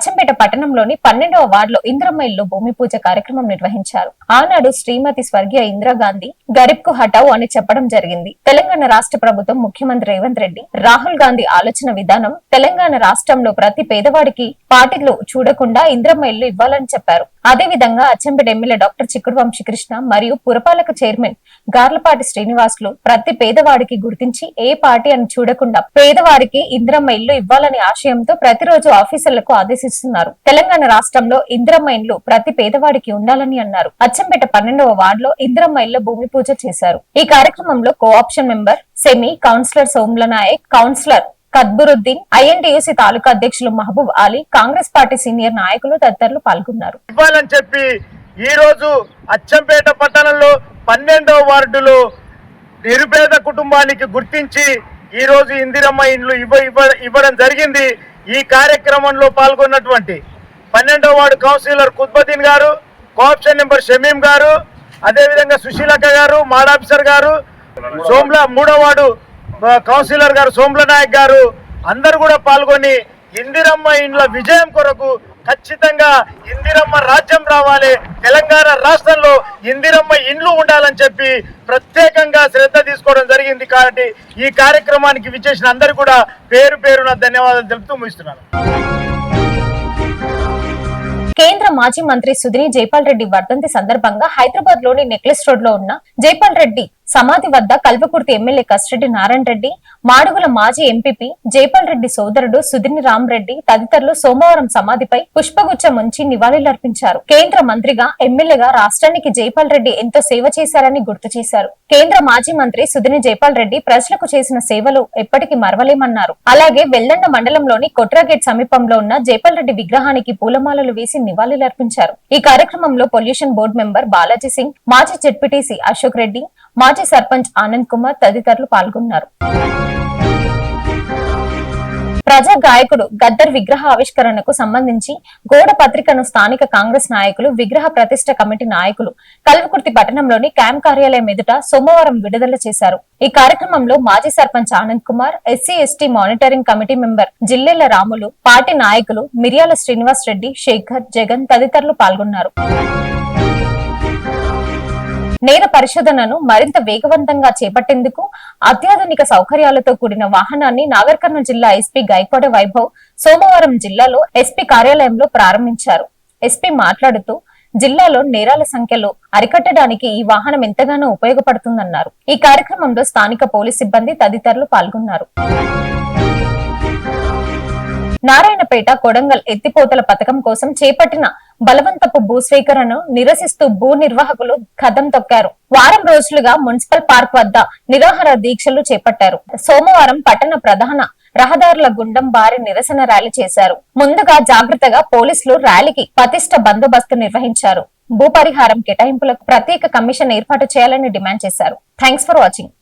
అచ్చంపేట పట్టణంలోని పన్నెండవ వార్డులో ఇంద్రమ్మ ఇల్లు భూమి పూజ కార్యక్రమం నిర్వహించారు. ఆనాడు శ్రీమతి స్వర్గీయ ఇందిరాగాంధీ గరీబ్కు హటావు అని చెప్పడం జరిగింది. తెలంగాణ రాష్ట్ర ప్రభుత్వం ముఖ్యమంత్రి రేవంత్ రెడ్డి రాహుల్ గాంధీ ఆలోచన విధానం తెలంగాణ రాష్ట్రంలో ప్రతి పేదవాడికి పార్టీలు చూడకుండా ఇంద్రమ్మ ఇల్లు ఇవ్వాలని చెప్పారు. అదే విధంగా అచ్చంపేట ఎమ్మెల్యే డాక్టర్ చిక్కుడు వంశీకృష్ణ మరియు పురపాలక చైర్మన్ గార్లపాటి శ్రీనివాసులు ప్రతి పేదవాడికి గుర్తించి ఏ పార్టీ అని చూడకుండా పేదవారికి ఇందిరమ్మ ఇల్లు ఇవ్వాలనే ఆశయంతో ప్రతిరోజు ఆఫీసర్లకు ఆదేశిస్తున్నారు. తెలంగాణ రాష్ట్రంలో ఇందిరమ్మ ఇల్లు ప్రతి పేదవాడికి ఉండాలని అన్నారు. అచ్చంపేట పన్నెండవ వార్డులో ఇందిరమ్మ ఇల్లు భూమి పూజ చేశారు. ఈ కార్యక్రమంలో cooption member semi councillor Somla Nayak councillor Kadburuddin INTUC taluka అధ్యక్షులు మహబూబ్ అలీ కాంగ్రెస్ పార్టీ సీనియర్ నాయకులు తదితరులు పాల్గొన్నారు. ఇవ్వాలని చెప్పి ఈ రోజు అచ్చంపేట పట్టణంలో పన్నెండవ వార్డులో నిరుపేద కుటుంబానికి గుర్తించి ఈ రోజు ఇందిరమ్మ ఇండ్లు ఇవ్వ ఇవ్వ- ఇవ్వడం జరిగింది. ఈ కార్యక్రమంలో పాల్గొన్నటువంటి పన్నెండవ వార్డు కౌన్సిలర్ కుత్బద్దీన్ గారు కోఆప్షన్ నెంబర్ షమీం గారు అదేవిధంగా సుశీలక్క గారు మాడాఫీసర్ గారు సోమ్లా మూడో వార్డు కౌన్సిలర్ గారు సోమ్ల నాయక్ గారు అందరు కూడా పాల్గొని ఇందిరమ్మ ఇండ్ల విజయం కొరకు ఖచ్చితంగా ఇందిరమ్మ రాజ్యం రావాలి. తెలంగాణ రాష్ట్రంలో ఇందిరమ్మ ఇండ్లు ఉండాలని చెప్పి ప్రత్యేకంగా శ్రద్ధ తీసుకోవడం జరిగింది కాబట్టి ఈ కార్యక్రమానికి విచ్చేసిన అందరు కూడా పేరు పేరున ధన్యవాదాలు తెలుపుతూ ముగిస్తున్నాను. కేంద్ర మాజీ మంత్రి సుధీర్ జైపాల్ రెడ్డి వర్ధంతి సందర్భంగా హైదరాబాద్లోని నెక్లెస్ రోడ్లో ఉన్న జైపాల్ రెడ్డి సమాధి వద్ద కల్వకుర్తి ఎమ్మెల్యే కస్టడి నారాయణ రెడ్డి మాడుగుల మాజీ ఎంపీపీ జైపాల్ రెడ్డి సోదరుడు సుధిని రామరెడ్డి తదితరులు సోమవారం సమాధిపై పుష్పగుచ్చం ఉంచి నివాళులర్పించారు. కేంద్ర మంత్రిగా ఎమ్మెల్యేగా రాష్ట్రానికి జైపాల్ రెడ్డి ఎంతో సేవ చేశారని గుర్తు చేశారు. కేంద్ర మాజీ మంత్రి సుధిని జైపాల్ రెడ్డి ప్రజలకు చేసిన సేవలు ఎప్పటికీ మరవలేమన్నారు. అలాగే వెల్లండ మండలంలోని కొట్రాగేట్ సమీపంలో ఉన్న జైపాల్ రెడ్డి విగ్రహానికి పూలమాలలు వేసి నివాళులర్పించారు. ఈ కార్యక్రమంలో pollution board member Balaji Singh మాజీ జెడ్పీటీసీ అశోక్ రెడ్డి మాజీ సర్పంచ్ ఆనంద్ కుమార్ తదితరులు పాల్గొన్నారు. ప్రజా గాయకుడు గద్దర్ విగ్రహ ఆవిష్కరణకు సంబంధించి గోడ పత్రికను స్థానిక కాంగ్రెస్ నాయకులు విగ్రహ ప్రతిష్ట కమిటీ నాయకులు కల్వకుర్తి పట్టణంలోని క్యాంప్ కార్యాలయం ఎదుట సోమవారం విడుదల చేశారు. ఈ కార్యక్రమంలో మాజీ sarpanch Anand Kumar SC ST monitoring committee member Jillela Ramulu party నాయకులు మిర్యాల శ్రీనివాస్ రెడ్డి శేఖర్ జగన్ తదితరులు పాల్గొన్నారు. నేర పరిశోధనను మరింత వేగవంతంగా చేపట్టేందుకు అత్యాధునిక సౌకర్యాలతో కూడిన వాహనాన్ని నాగర్ కర్నూలు జిల్లా ఎస్పీ గైకోడ వైభవ్ సోమవారం జిల్లాలో ఎస్పీ కార్యాలయంలో ప్రారంభించారు. ఎస్పీ మాట్లాడుతూ జిల్లాలో నేరాల సంఖ్యలో అరికట్టడానికి ఈ వాహనం ఎంతగానో ఉపయోగపడుతుందన్నారు. ఈ కార్యక్రమంలో స్థానిక పోలీస్ సిబ్బంది తదితరులు పాల్గొన్నారు. నారాయణపేట కొడంగల్ ఎత్తిపోతల పథకం కోసం చేపట్టిన బలవంతపు భూస్వీకరణను నిరసిస్తూ భూ నిర్వాహకులు కదం తొక్కారు. వారం రోజులుగా మున్సిపల్ పార్క్ వద్ద నిరాహార దీక్షలు చేపట్టారు. సోమవారం పట్టణ ప్రధాన రహదారుల గుండం భారీ నిరసన ర్యాలీ చేశారు. ముందుగా జాగ్రత్తగా పోలీసులు ర్యాలీకి పతిష్ట బందోబస్తు నిర్వహించారు. భూ పరిహారం కేటాయింపులకు ప్రత్యేక కమిషన్ ఏర్పాటు చేయాలని డిమాండ్ చేశారు. Thanks for watching.